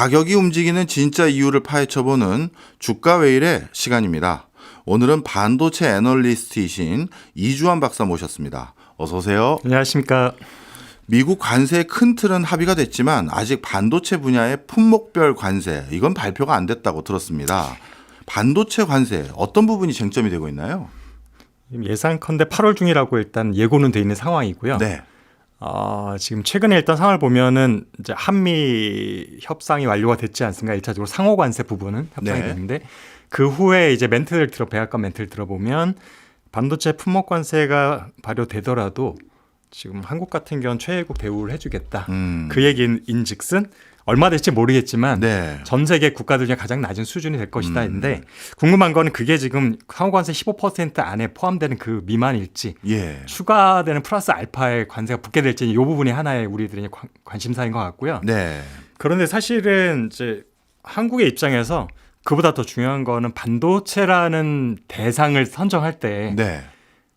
가격이 움직이는 진짜 이유를 파헤쳐보는 주가 웨일의 시간입니다. 오늘은 반도체 애널리스트이신 이주환 박사 모셨습니다. 어서 오세요. 안녕하십니까. 미국 관세의 큰 틀은 합의가 됐지만 아직 반도체 분야의 품목별 관세 이건 발표가 안 됐다고 들었습니다. 반도체 관세 어떤 부분이 쟁점이 되고 있나요? 예상컨대 8월 중이라고 일단 예고는 돼 있는 상황이고요. 네. 어, 지금 최근에 일단 상황을 보면은 이제 한미 협상이 완료가 됐지 않습니까? 1차적으로 상호 관세 부분은 협상이 네. 됐는데 그 후에 이제 멘트를 들어 백악관 멘트를 들어보면 반도체 품목 관세가 발효되더라도 지금 한국 같은 경우는 최애국 대우를 해주겠다. 음. 그 얘기인즉슨 얼마 될지 모르겠지만 네. 전 세계 국가들 중에 가장 낮은 수준이 될 음. 것이다 인데 궁금한 거는 그게 지금 상호관세 15% 안에 포함되는 그 미만일지 예. 추가되는 플러스 알파의 관세가 붙게 될지 이 부분이 하나의 우리들의 관- 관심사인 것 같고요. 네. 그런데 사실은 이제 한국의 입장에서 그보다 더 중요한 거는 반도체라는 대상을 선정할 때 네.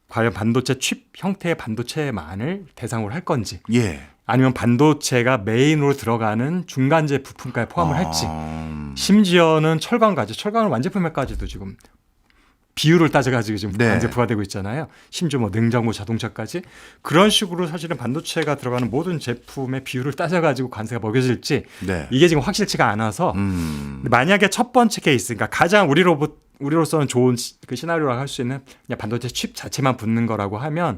과연 반도체 칩 형태의 반도체만을 대상으로 할 건지 예. 아니면 반도체가 메인으로 들어가는 중간재 부품까지 포함을 할지 아, 심지어는 철강까지 철강을 완제품에까지도 지금 비율을 따져가지고 지금 네. 관세 부과되고 있잖아요. 심지어 뭐 냉장고 자동차까지 그런 식으로 사실은 반도체가 들어가는 모든 제품의 비율을 따져가지고 관세가 먹여질지 네. 이게 지금 확실치가 않아서 음. 만약에 첫 번째 케이스, 그러니까 가장 우리로 우리로서는 좋은 시- 그 시나리오라고 할 수 있는 그냥 반도체 칩 자체만 붙는 거라고 하면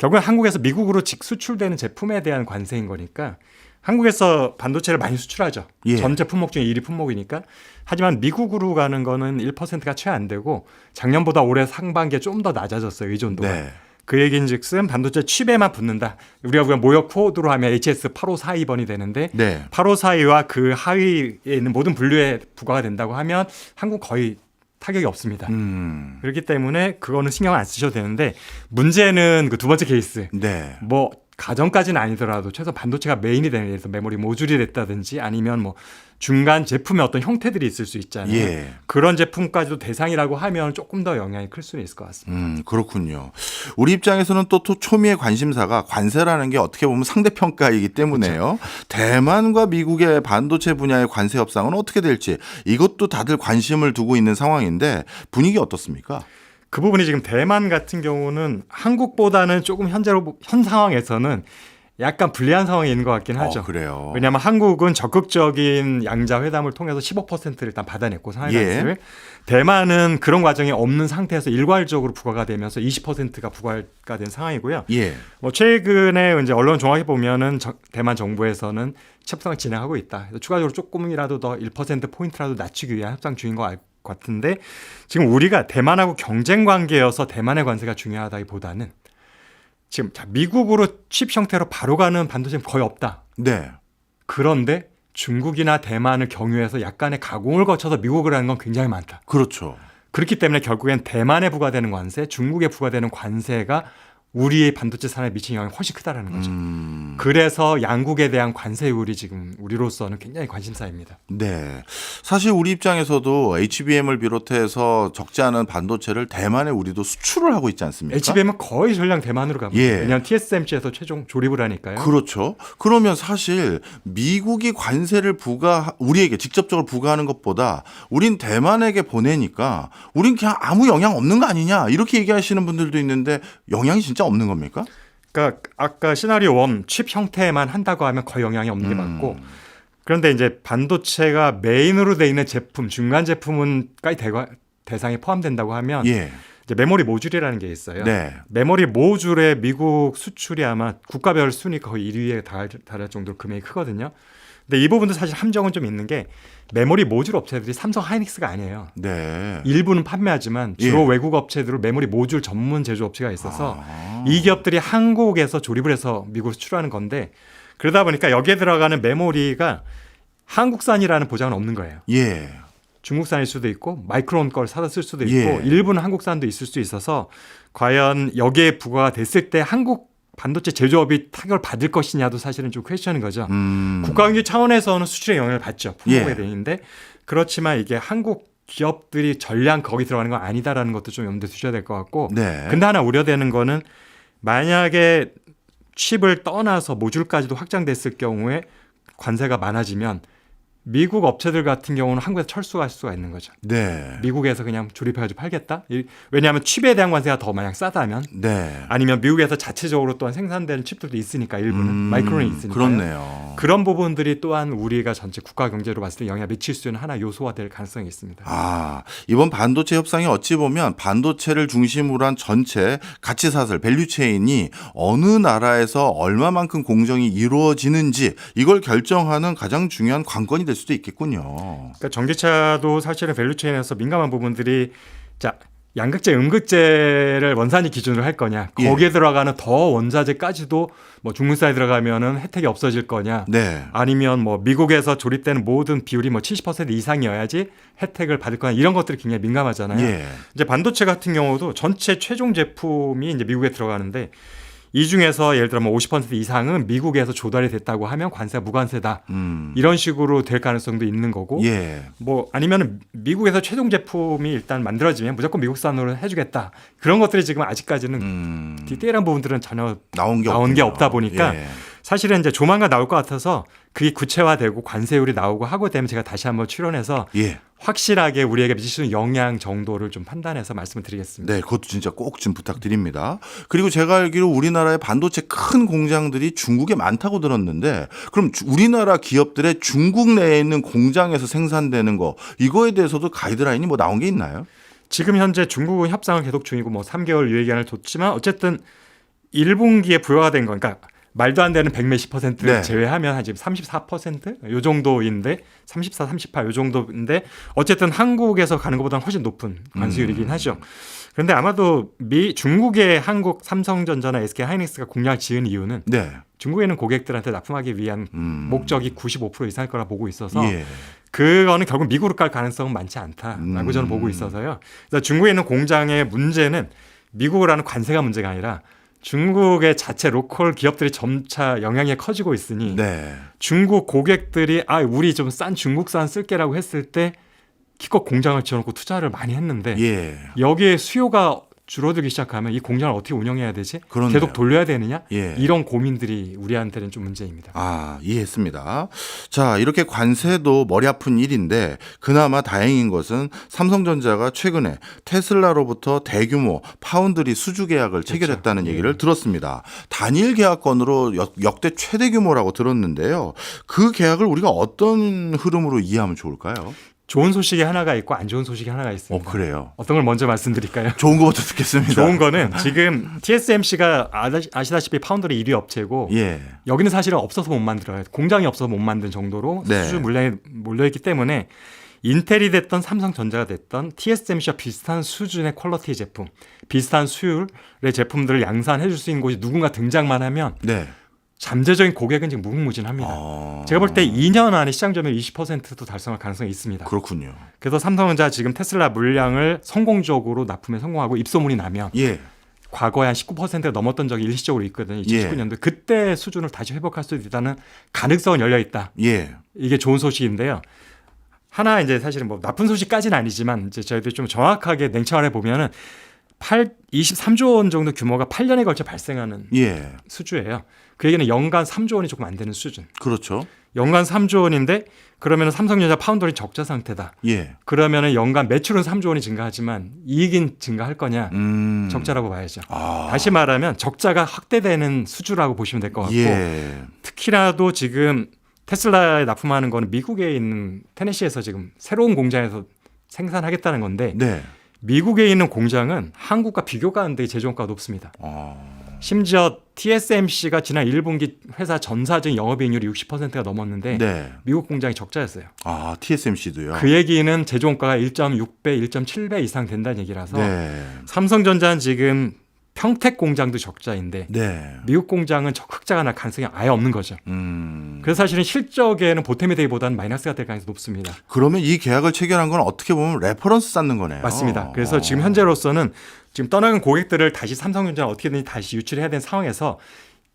결국엔 한국에서 미국으로 직 수출되는 제품에 대한 관세인 거니까 한국에서 반도체를 많이 수출하죠. 예. 전체 품목 중에 1위 품목이니까. 하지만 미국으로 가는 거는 1%가 채 안 되고 작년보다 올해 상반기에 좀 더 낮아졌어요. 의존도가. 네. 그 얘기인즉슨 반도체 칩에만 붙는다. 우리가 그냥 모역 코드로 하면 HS 8542번이 되는데 네. 8542와 그 하위에 있는 모든 분류에 부과가 된다고 하면 한국 거의 타격이 없습니다. 음. 그렇기 때문에 그거는 신경 안 쓰셔도 되는데 문제는 그 두 번째 케이스. 네. 뭐 가정까지는 아니더라도 최소 반도체가 메인이 되는 들어서 메모리 모듈이 됐다든지 아니면 뭐 중간 제품의 어떤 형태들이 있을 수 있잖아요. 예. 그런 제품까지도 대상이라고 하면 조금 더 영향이 클 수는 있을 것 같습니다. 음, 그렇군요. 우리 입장에서는 또, 또 초미의 관심사가 관세라는 게 어떻게 보면 상대평가이기 때문에요. 대만과 미국의 반도체 분야의 관세 협상은 어떻게 될지 이것도 다들 관심을 두고 있는 상황인데 분위기 어떻습니까? 그 부분이 지금 대만 같은 경우는 한국보다는 조금 현재로 현 상황에서는 약간 불리한 상황에 있는 것 같긴 하죠. 어, 그래요. 왜냐하면 한국은 적극적인 양자 회담을 통해서 15%를 일단 받아냈고 상하이관세를 예. 대만은 그런 과정이 없는 상태에서 일괄적으로 부과가 되면서 20%가 부과가 된 상황이고요. 예. 뭐 최근에 이제 언론 종합해 보면은 저- 대만 정부에서는 협상을 진행하고 있다. 추가적으로 조금이라도 더 1% 포인트라도 낮추기 위한 협상 중인 것 같- 같은데 지금 우리가 대만하고 경쟁 관계여서 대만의 관세가 중요하다기보다는 지금 자, 미국으로 칩 형태로 바로 가는 반도체는 거의 없다. 네. 그런데 중국이나 대만을 경유해서 약간의 가공을 거쳐서 미국을 하는 건 굉장히 많다. 그렇죠. 그렇기 때문에 결국엔 대만에 부과되는 관세, 중국에 부과되는 관세가 우리의 반도체 산업에 미치는 영향이 훨씬 크다라는 거죠. 음. 그래서 양국에 대한 관세율이 지금 우리로서는 굉장히 관심사입니다. 네. 사실 우리 입장에서도 HBM을 비롯해서 적지 않은 반도체를 대만에 우리도 수출을 하고 있지 않습니까? HBM은 거의 전량 대만으로 갑니다. 예. 왜냐하면 TSMC에서 최종 조립을 하니까요. 그렇죠. 그러면 사실 미국이 관세를 부과 우리에게 직접적으로 부과하는 것보다 우린 대만에게 보내니까 우린 그냥 아무 영향 없는 거 아니냐 이렇게 얘기하시는 분들도 있는데 영향이 진짜 없는 겁니까? 그러니까 아까 시나리오 1, 칩 형태만 한다고 하면 거의 영향이 없는 게 음. 맞고 그런데 이제 반도체가 메인으로 돼 있는 제품, 중간 제품은까지 대과, 대상에 포함된다고 하면 예. 이제 메모리 모듈이라는 게 있어요. 네. 메모리 모듈의 미국 수출이 아마 국가별 순위 거의 1위에 달할, 달할 정도로 금액이 크거든요. 근데 이 부분도 사실 함정은 좀 있는 게 메모리 모듈 업체들이 삼성 하이닉스가 아니에요. 네. 일부는 판매하지만 주로 예. 외국 업체들은 메모리 모듈 전문 제조 업체가 있어서 아. 이 기업들이 한국에서 조립을 해서 미국으로 수출하는 건데 그러다 보니까 여기에 들어가는 메모리가 한국산이라는 보장은 없는 거예요. 예. 중국산일 수도 있고 마이크론 걸 사다 쓸 수도 있고 예. 일부는 한국산도 있을 수 있어서 과연 여기에 부과가 됐을 때 한국 반도체 제조업이 타격을 받을 것이냐도 사실은 좀 퀘스천인 거죠. 음. 국가경제 차원에서는 수출에 영향을 받죠. 품목에 예. 대인데 그렇지만 이게 한국 기업들이 전량 거기 들어가는 건 아니다라는 것도 좀 염두에 두셔야 될 것 같고 네. 근데 하나 우려되는 거는 만약에 칩을 떠나서 모듈까지도 확장됐을 경우에 관세가 많아지면 미국 업체들 같은 경우는 한국에서 철수할 수가 있는 거죠. 네. 미국에서 그냥 조립해가지고 팔겠다. 이- 왜냐하면 칩에 대한 관세가 더 만약 싸다면 네. 아니면 미국에서 자체적으로 또한 생산되는 칩들도 있으니까 일부는 음, 마이크론이 있으니까 그렇네요. 그런 부분들이 또한 우리가 전체 국가 경제로 봤을 때 영향을 미칠 수 있는 하나 요소가 될 가능성이 있습니다. 아, 이번 반도체 협상이 어찌 보면 반도체를 중심으로 한 전체 가치 사슬, 밸류 체인이 어느 나라에서 얼마만큼 공정이 이루어지는지 이걸 결정하는 가장 중요한 관건이 될 수도 있겠군요. 그러니까 전기차도 사실은 밸류체인에서 민감한 부분들이 자 양극재, 음극재를 원산지 기준으로 할 거냐, 예. 거기에 들어가는 더 원자재까지도 뭐 중국산에 들어가면은 혜택이 없어질 거냐, 네. 아니면 뭐 미국에서 조립되는 모든 비율이 뭐 70% 이상이어야지 혜택을 받을 거냐 이런 것들이 굉장히 민감하잖아요. 예. 이제 반도체 같은 경우도 전체 최종 제품이 이제 미국에 들어가는데 이 중에서 예를 들어 뭐50% 이상은 미국에서 조달이 됐다고 하면 관세가 무관세다. 음. 이런 식으로 될 가능성도 있는 거고 예. 뭐 아니면 미국에서 최종 제품이 일단 만들어지면 무조건 미국산으로 해주겠다 그런 것들이 지금 아직까지는 음. 디테일한 부분들은 전혀 나온 게 나온 게. 없다 보니까 예. 사실은 이제 조만간 나올 것 같아서 그게 구체화되고 관세율이 나오고 하고 되면 제가 다시 한번 출연해서 예. 확실하게 우리에게 미칠 수 있는 영향 정도를 좀 판단해서 말씀을 드리겠습니다. 네, 그것도 진짜 꼭 좀 부탁드립니다. 그리고 제가 알기로 우리나라의 반도체 큰 공장들이 중국에 많다고 들었는데, 그럼 주- 우리나라 기업들의 중국 내에 있는 공장에서 생산되는 거 이거에 대해서도 가이드라인이 뭐 나온 게 있나요? 지금 현재 중국은 협상을 계속 중이고 뭐 3개월 유예 기간을 뒀지만 어쨌든 1분기에 부여가 된 거니까 말도 안 되는 100몇십 퍼센트 네. 제외하면 한 지금 34%요 정도인데 34, 38요 정도인데 어쨌든 한국에서 가는 것보다는 훨씬 높은 관세율이긴 음. 하죠. 그런데 아마도 미 중국의 한국 삼성전자나 SK 하이닉스가 공략을 지은 이유는 네. 중국에 있는 고객들한테 납품하기 위한 음. 목적이 95% 이상일 거라 보고 있어서 예. 그거는 결국 미국으로 갈 가능성은 많지 않다라고 음. 저는 보고 있어서요. 그래서 중국에 있는 공장의 문제는 미국을 하는 관세가 문제가 아니라 중국의 자체 로컬 기업들이 점차 영향이 커지고 있으니 네. 중국 고객들이 아 우리 좀 싼 중국산 쓸게라고 했을 때 기껏 공장을 지어놓고 투자를 많이 했는데 예. 여기에 수요가 줄어들기 시작하면 이 공장을 어떻게 운영해야 되지? 그렇네요. 계속 돌려야 되느냐? 예. 이런 고민들이 우리한테는 좀 문제입니다. 아, 이해했습니다. 자, 이렇게 관세도 머리 아픈 일인데 그나마 다행인 것은 삼성전자가 최근에 테슬라로부터 대규모 파운드리 수주 계약을 체결했다는 예. 얘기를 들었습니다. 단일 계약건으로 역, 역대 최대 규모라고 들었는데요. 그 계약을 우리가 어떤 흐름으로 이해하면 좋을까요? 좋은 소식이 하나가 있고 안 좋은 소식이 하나가 어, 있습니다. 그래요. 어떤 걸 먼저 말씀드릴까요? 좋은 것부터 듣겠습니다. 좋은 거는 지금 TSMC가 아시다시피 파운드리 1위 업체고 예. 여기는 사실은 없어서 못 만들어요. 공장이 없어서 못 만든 정도로 네. 수주 물량이 몰려있기 때문에 인텔이 됐던 삼성전자가 됐던 TSMC와 비슷한 수준의 퀄리티 제품, 비슷한 수율의 제품들을 양산해 줄 수 있는 곳이 누군가 등장만 하면 네. 잠재적인 고객은 지금 무궁무진합니다. 어... 제가 볼 때 2년 안에 시장 점유율 20%도 달성할 가능성이 있습니다. 그렇군요. 그래서 삼성전자 지금 테슬라 물량을 성공적으로 납품에 성공하고 입소문이 나면 예. 과거에 한 19%가 넘었던 적이 일시적으로 있거든요. 2019년도 그때 수준을 다시 회복할 수 있다는 가능성은 열려 있다. 예. 이게 좋은 소식인데요. 하나 이제 사실은 뭐 나쁜 소식까지는 아니지만 이제 저희들이 좀 정확하게 냉철해 보면은 8 23조 원 정도 규모가 8년에 걸쳐 발생하는 예. 수주예요. 그 얘기는 연간 3조 원이 조금 안 되는 수준. 그렇죠. 연간 3조 원인데 그러면은 삼성전자 파운드리 적자 상태다. 예. 그러면은 연간 매출은 3조 원이 증가하지만 이익은 증가할 거냐? 음. 적자라고 봐야죠. 아. 다시 말하면 적자가 확대되는 수주라고 보시면 될 것 같고 예. 특히나도 지금 테슬라에 납품하는 거는 미국에 있는 테네시에서 지금 새로운 공장에서 생산하겠다는 건데 네. 미국에 있는 공장은 한국과 비교가 안 돼 제조원가가 높습니다. 어. 심지어 TSMC가 지난 1분기 회사 전사적 영업이익률이 60%가 넘었는데 네. 미국 공장이 적자였어요. 아, TSMC도요. 그 얘기는 제조원가가 1.6배, 1.7배 이상 된다는 얘기라서 네. 삼성전자는 지금 평택 공장도 적자인데 네. 미국 공장은 적흑자가 날 가능성이 아예 없는 거죠. 음. 그래서 사실은 실적에는 보탬이 되기보다는 마이너스가 될 가능성이 높습니다. 그러면 이 계약을 체결한 건 어떻게 보면 레퍼런스 쌓는 거네요. 맞습니다. 그래서 어. 지금 현재로서는 지금 떠나간 고객들을 다시 삼성전자 어떻게든 다시 유출해야 되는 상황에서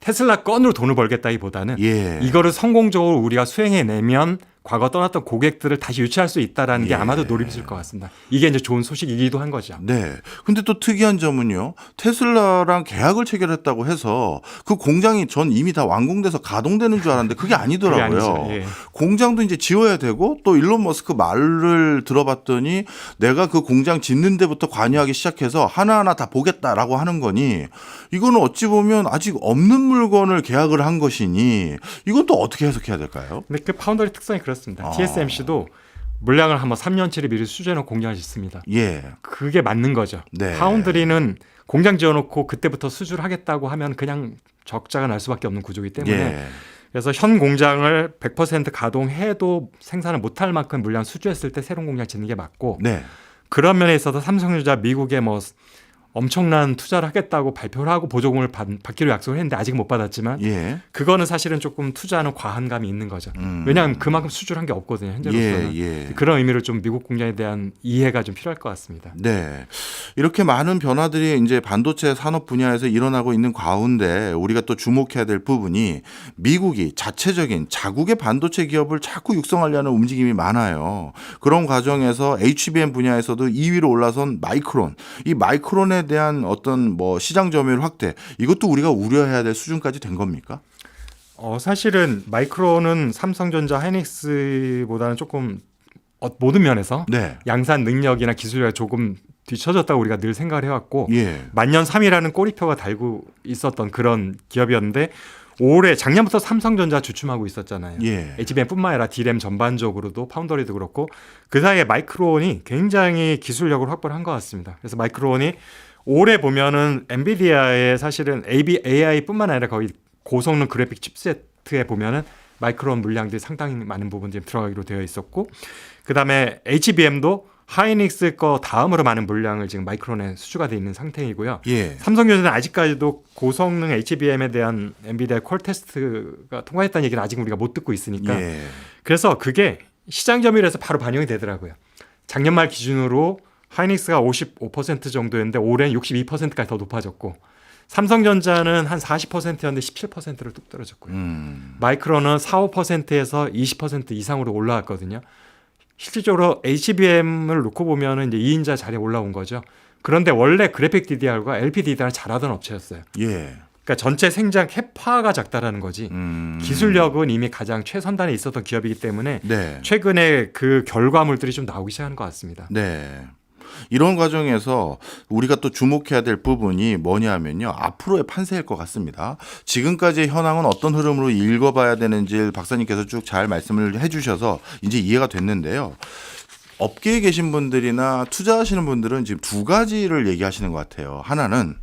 테슬라 건으로 돈을 벌겠다기보다는 예. 이거를 성공적으로 우리가 수행해내면 과거 떠났던 고객들을 다시 유치할 수 있다라는 예. 게 아마도 노림수일 것 같습니다. 이게 이제 좋은 소식이기도 한 거죠. 네. 근데 또 특이한 점은요. 테슬라랑 계약을 체결했다고 해서 그 공장이 전 이미 다 완공돼서 가동되는 줄 알았는데 그게 그게 아니더라고요. 아니죠. 예. 공장도 이제 지어야 되고 또 일론 머스크 말을 들어봤더니 내가 그 공장 짓는 데부터 관여하기 시작해서 하나하나 다 보겠다라고 하는 거니 이거는 어찌 보면 아직 없는 물건을 계약을 한 것이니 이건 또 어떻게 해석해야 될까요? 근데 그 파운더리 특성이 그렇 습니다. 아. TSMC도 물량을 한번 3년치를 미리 수주해놓은 공장을 짓습니다. 예. 그게 맞는 거죠. 네. 파운드리는 공장 지어놓고 그때부터 수주를 하겠다고 하면 그냥 적자가 날 수밖에 없는 구조이기 때문에 예. 그래서 현 공장을 100% 가동해도 생산을 못할 만큼 물량 수주했을 때 새로운 공장 짓는 게 맞고 네. 그런 면에 있어서 삼성전자 미국에 뭐 엄청난 투자를 하겠다고 발표를 하고 보조금을 받, 받기로 약속을 했는데 아직 못 받았지만 예. 그거는 사실은 조금 투자하는 과한 감이 있는 거죠. 음. 왜냐하면 그만큼 수주를 한게 없거든요. 현재로서는. 예, 예. 그런 의미를 좀 미국 공장에 대한 이해가 좀 필요할 것 같습니다. 네. 이렇게 많은 변화들이 이제 반도체 산업 분야에서 일어나고 있는 가운데 우리가 또 주목해야 될 부분이 미국이 자체적인 자국의 반도체 기업을 자꾸 육성하려는 움직임이 많아요. 그런 과정에서 HBM 분야에서도 2위로 올라선 마이크론. 이 마이크론에 대한 어떤 뭐 시장 점유율 확대 이것도 우리가 우려해야 될 수준까지 된 겁니까? 어, 사실은 마이크론은 삼성전자 하이닉스보다는 조금 어, 모든 면에서 네. 양산 능력이나 기술력이 조금 뒤처졌다고 우리가 늘 생각을 해왔고 예. 만년 3위라는 꼬리표가 달고 있었던 그런 기업이었는데 올해 작년부터 삼성전자 주춤하고 있었잖아요. 예. HBM뿐만 아니라 D램 전반적으로도 파운더리도 그렇고 그 사이에 마이크론이 굉장히 기술력을 확보를 한 것 같습니다. 그래서 마이크론이 올해 보면은 엔비디아의 사실은 AI뿐만 아니라 거의 고성능 그래픽 칩세트에 보면은 마이크론 물량들이 상당히 많은 부분들이 들어가기로 되어 있었고 그다음에 HBM도 하이닉스 거 다음으로 많은 물량을 지금 마이크론에 수주가 돼 있는 상태이고요. 예. 삼성전자는 아직까지도 고성능 HBM에 대한 엔비디아 퀄 테스트가 통과했다는 얘기는 아직 우리가 못 듣고 있으니까 예. 그래서 그게 시장 점유율에서 바로 반영이 되더라고요. 작년 말 기준으로 하이닉스가 55% 정도였는데 올해는 62%까지 더 높아졌고 삼성전자는 한 40%였는데 17%로 뚝 떨어졌고요. 음. 마이크론은 4, 5%에서 20% 이상으로 올라왔거든요. 실질적으로 HBM을 놓고 보면은 이제 2인자 자리에 올라온 거죠. 그런데 원래 그래픽 DDR과 LP DDR 잘하던 업체였어요. 예. 그러니까 전체 생장 캐파가 작다라는 거지. 음. 기술력은 이미 가장 최선단에 있었던 기업이기 때문에 네. 최근에 그 결과물들이 좀 나오기 시작하는 것 같습니다. 네. 이런 과정에서 우리가 또 주목해야 될 부분이 뭐냐면요. 앞으로의 판세일 것 같습니다. 지금까지의 현황은 어떤 흐름으로 읽어봐야 되는지 박사님께서 쭉 잘 말씀을 해주셔서 이제 이해가 됐는데요. 업계에 계신 분들이나 투자하시는 분들은 지금 두 가지를 얘기하시는 것 같아요. 하나는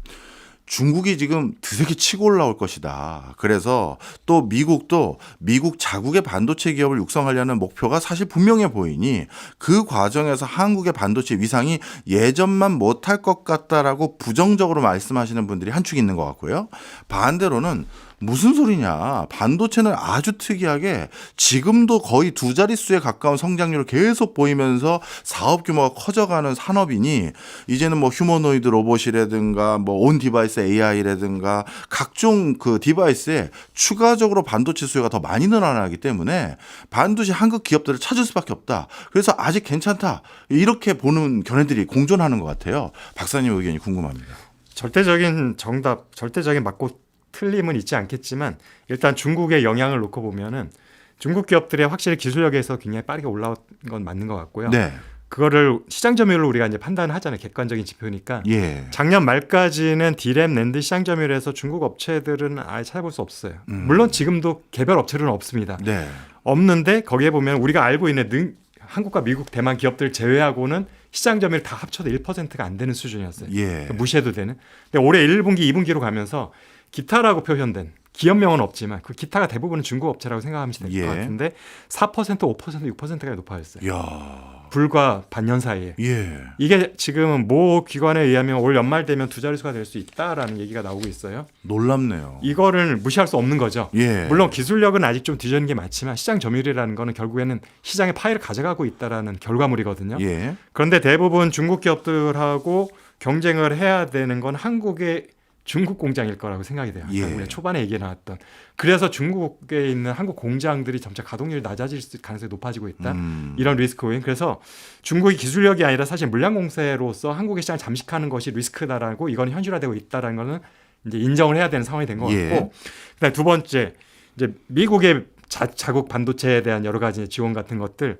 중국이 지금 드세게 치고 올라올 것이다. 그래서 또 미국도 미국 자국의 반도체 기업을 육성하려는 목표가 사실 분명해 보이니 그 과정에서 한국의 반도체 위상이 예전만 못할 것 같다라고 부정적으로 말씀하시는 분들이 한 축 있는 것 같고요. 반대로는 무슨 소리냐. 반도체는 아주 특이하게 지금도 거의 두 자릿수에 가까운 성장률을 계속 보이면서 사업 규모가 커져가는 산업이니 이제는 뭐 휴머노이드 로봇이라든가 뭐 온 디바이스 AI라든가 각종 그 디바이스에 추가적으로 반도체 수요가 더 많이 늘어나기 때문에 반드시 한국 기업들을 찾을 수밖에 없다. 그래서 아직 괜찮다. 이렇게 보는 견해들이 공존하는 것 같아요. 박사님 의견이 궁금합니다. 절대적인 정답, 절대적인 맞고 틀림은 있지 않겠지만 일단 중국의 영향을 놓고 보면은 중국 기업들의 확실히 기술력에서 굉장히 빠르게 올라온 건 맞는 것 같고요. 네. 그거를 시장 점유율로 우리가 이제 판단을 하잖아요. 객관적인 지표니까. 예. 작년 말까지는 디램 랜드 시장 점유율에서 중국 업체들은 아예 찾아볼 수 없어요. 음. 물론 지금도 개별 업체는 없습니다. 네. 없는데 거기에 보면 우리가 알고 있는 능, 한국과 미국, 대만 기업들 제외하고는 시장 점유율 다 합쳐도 1%가 안 되는 수준이었어요. 예. 그러니까 무시해도 되는. 근데 올해 1분기, 2분기로 가면서 기타라고 표현된 기업명은 없지만 그 기타가 대부분은 중국 업체라고 생각하면 될것 예. 같은데 4%, 5%, 6%까지 높아졌어요. 야. 불과 반년 사이에. 예. 이게 지금 모 기관에 의하면 올 연말 되면 두 자릿수가 될 수 있다라는 얘기가 나오고 있어요. 놀랍네요. 이거를 무시할 수 없는 거죠. 예. 물론 기술력은 아직 좀 뒤져는 게 많지만 시장 점유율이라는 거는 결국에는 시장의 파이를 가져가고 있다라는 결과물이거든요. 예. 그런데 대부분 중국 기업들하고 경쟁을 해야 되는 건 한국의 중국 공장일 거라고 생각이 돼요. 예. 우리가 초반에 얘기 나왔던. 그래서 중국에 있는 한국 공장들이 점차 가동률이 낮아질 수- 가능성이 높아지고 있다. 음. 이런 리스크 요인. 그래서 중국이 기술력이 아니라 사실 물량 공세로서 한국의 시장을 잠식하는 것이 리스크다라고 이건 현실화되고 있다라는 거는 이제 인정을 해야 되는 상황이 된것 예. 같고. 그다음 두 번째 이제 미국의 자, 자국 반도체에 대한 여러 가지 지원 같은 것들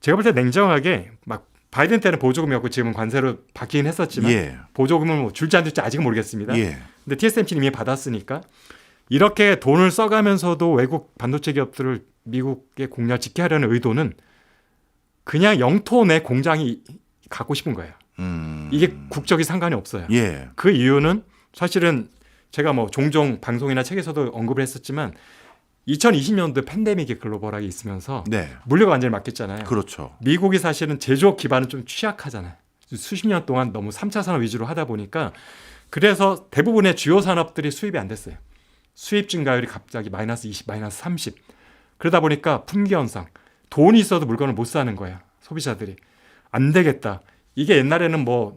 제가 볼 때 냉정하게 막 바이든 때는 보조금이었고 지금은 관세로 바뀌긴 했었지만 예. 보조금을 뭐 줄지 안 줄지 아직은 모르겠습니다. 예. 근데 TSMC는 이미 받았으니까 이렇게 돈을 써가면서도 외국 반도체 기업들을 미국의 공략 지게 하려는 의도는 그냥 영토 내 공장이 갖고 싶은 거예요. 음. 이게 국적이 상관이 없어요. 예. 그 이유는 사실은 제가 뭐 종종 방송이나 책에서도 언급을 했었지만 2020년도 팬데믹이 글로벌하게 있으면서 네. 물류가 완전히 막혔잖아요. 그렇죠. 미국이 사실은 제조업 기반은 좀 취약하잖아요. 수십 년 동안 너무 3차 산업 위주로 하다 보니까 그래서 대부분의 주요 산업들이 수입이 안 됐어요. 수입 증가율이 갑자기 마이너스 20, 마이너스 30. 그러다 보니까 품귀 현상. 돈이 있어도 물건을 못 사는 거야. 소비자들이. 안 되겠다. 이게 옛날에는 뭐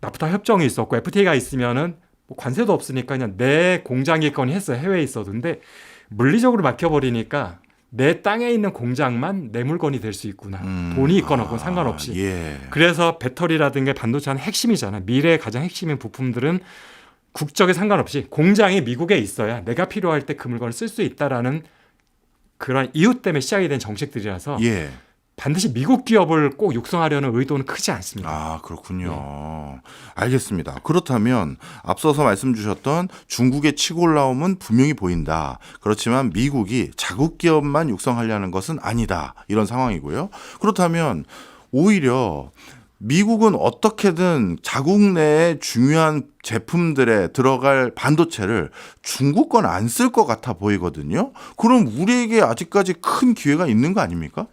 나프타 협정이 있었고 FTA가 있으면은 뭐 관세도 없으니까 그냥 내 공장이거니 했어요. 해외에 있어도. 근데 물리적으로 막혀버리니까 내 땅에 있는 공장만 내 물건이 될 수 있구나. 음. 돈이 있거나 없건 아, 상관없이. 예. 그래서 배터리라든가 반도체는 핵심이잖아요. 미래의 가장 핵심인 부품들은 국적에 상관없이 공장이 미국에 있어야 내가 필요할 때 그 물건을 쓸 수 있다라는 그런 이유 때문에 시작이 된 정책들이라서 예. 반드시 미국 기업을 꼭 육성하려는 의도는 크지 않습니다. 아, 그렇군요. 알겠습니다. 그렇다면 앞서서 말씀 주셨던 중국의 치고 올라옴은 분명히 보인다. 그렇지만 미국이 자국 기업만 육성하려는 것은 아니다. 이런 상황이고요. 그렇다면 오히려 미국은 어떻게든 자국 내에 중요한 제품들에 들어갈 반도체를 중국 건 안 쓸 것 같아 보이거든요. 그럼 우리에게 아직까지 큰 기회가 있는 거 아닙니까?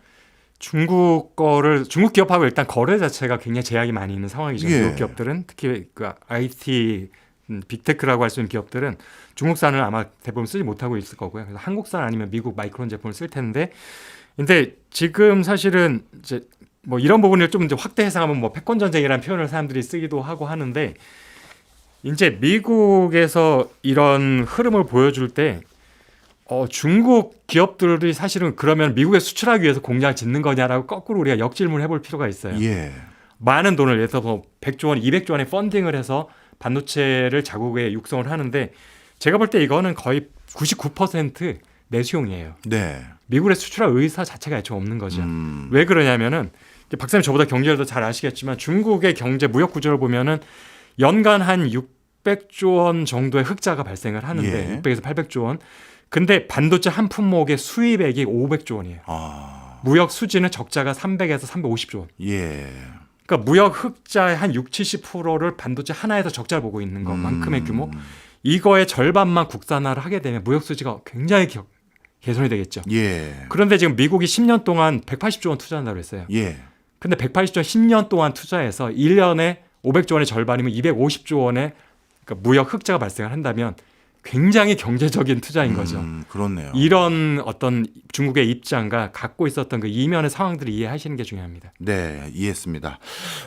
중국 거를 중국 기업하고 일단 거래 자체가 굉장히 제약이 많이 있는 상황이죠. 예. 미국 기업들은 특히 그 IT 음, 빅테크라고 할 수 있는 기업들은 중국산을 아마 대부분 쓰지 못하고 있을 거고요. 그래서 한국산 아니면 미국 마이크론 제품을 쓸 텐데, 근데 지금 사실은 이제 뭐 이런 부분을 좀 이제 확대 해석하면 뭐 패권 전쟁이라는 표현을 사람들이 쓰기도 하고 하는데, 이제 미국에서 이런 흐름을 보여줄 때. 어, 중국 기업들이 사실은 그러면 미국에 수출하기 위해서 공장을 짓는 거냐라고 거꾸로 우리가 역질문을 해볼 필요가 있어요. 예. 많은 돈을 예를 들어서 뭐 100조 원, 200조 원의 펀딩을 해서 반도체를 자국에 육성을 하는데 제가 볼 때 이거는 거의 99% 내수용이에요. 네. 미국에 수출할 의사 자체가 애초에 없는 거죠. 음. 왜 그러냐면은 박사님 저보다 경제를 더 잘 아시겠지만 중국의 경제 무역 구조를 보면은 연간 한 600조 원 정도의 흑자가 발생을 하는데 예. 600에서 800조 원. 근데 반도체 한 품목의 수입액이 500조 원이에요. 아. 무역 수지는 적자가 300에서 350조 원. 예. 그러니까 무역 흑자의 한 6, 70%를 반도체 하나에서 적자를 보고 있는 것만큼의 음. 규모. 이거의 절반만 국산화를 하게 되면 무역 수지가 굉장히 겨- 개선이 되겠죠. 예. 그런데 지금 미국이 10년 동안 180조 원 투자한다고 했어요. 예. 근데 180조 원 10년 동안 투자해서 1년에 500조 원의 절반이면 250조 원의 그러니까 무역 흑자가 발생을 한다면 굉장히 경제적인 투자인 거죠. 음, 그렇네요. 이런 어떤 중국의 입장과 갖고 있었던 그 이면의 상황들을 이해하시는 게 중요합니다. 네, 이해했습니다.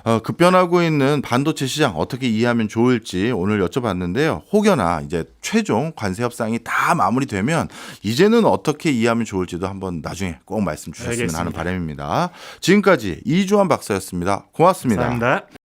어, 급변하고 있는 반도체 시장 어떻게 이해하면 좋을지 오늘 여쭤봤는데요. 혹여나 이제 최종 관세 협상이 다 마무리되면 이제는 어떻게 이해하면 좋을지도 한번 나중에 꼭 말씀 주셨으면 하는 알겠습니다. 바람입니다. 지금까지 이주환 박사였습니다. 고맙습니다. 감사합니다.